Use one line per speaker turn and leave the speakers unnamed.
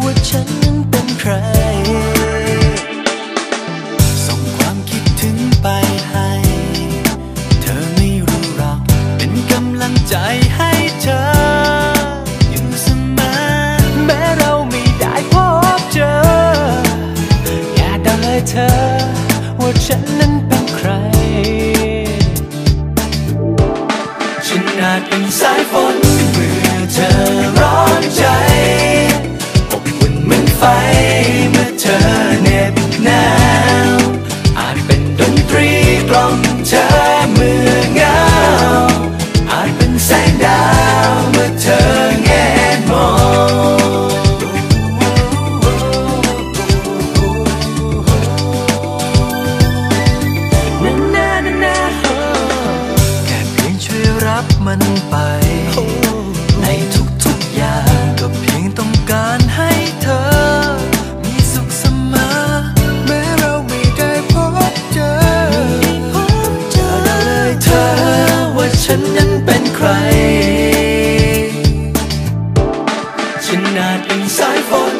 ว่าฉันนั้นเป็นใคร ส่งความคิดถึงไปให้ เธอไม่รู้หรอกเป็นกำลังใจให้เธอ อยู่เสมอแม้เราไม่ได้พบเจอ อย่าเดาเลยเธอ ว่าฉันนั้นเป็นใคร ฉันอาจเป็นสายฝนเมื่อเธอันไป ในทุกๆอย่างก็เพียงต้องการให้เธอ มีสุขเสมอ แม้เราไม่ได้พบเจอเจอเลยเธอว่าฉันนั้นเป็นใคร ฉันอาจเป็นสายฝน